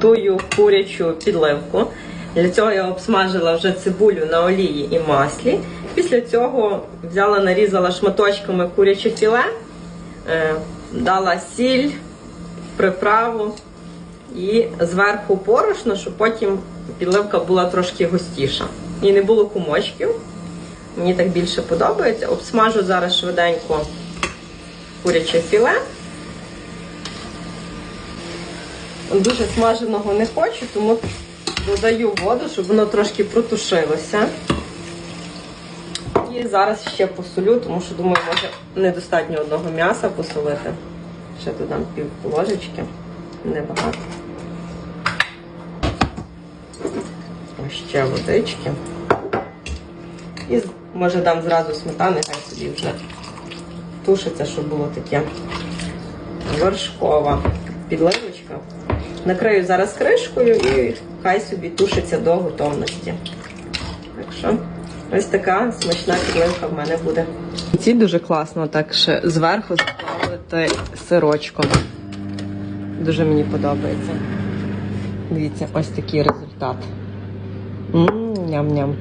Тую курячу підливку. Для цього я обсмажила вже цибулю на олії і маслі. Після цього взяла, нарізала шматочками куряче філе, е, дала сіль, приправу і зверху порошно, щоб потім підливка була трошки густіша. І не було кумочків. Мені так більше подобається. Обсмажу зараз швиденько куряче філе. Дуже смаженого не хочу, тому додаю воду, щоб воно трошки протушилося. І зараз ще посолю, тому що думаю, може недостатньо одного м'яса посолити. Ще додам пів ложечки, небагато. Ще водички. І може дам зразу сметани, хай собі вже тушиться, щоб було таке вершкова підливочка. Накрию зараз кришкою і хай собі тушиться до готовності. Так що ось така смачна підливка в мене буде. Ці дуже класно так ще зверху заплавити сирочком. Дуже мені подобається. Дивіться, ось такий результат. Ням-ням.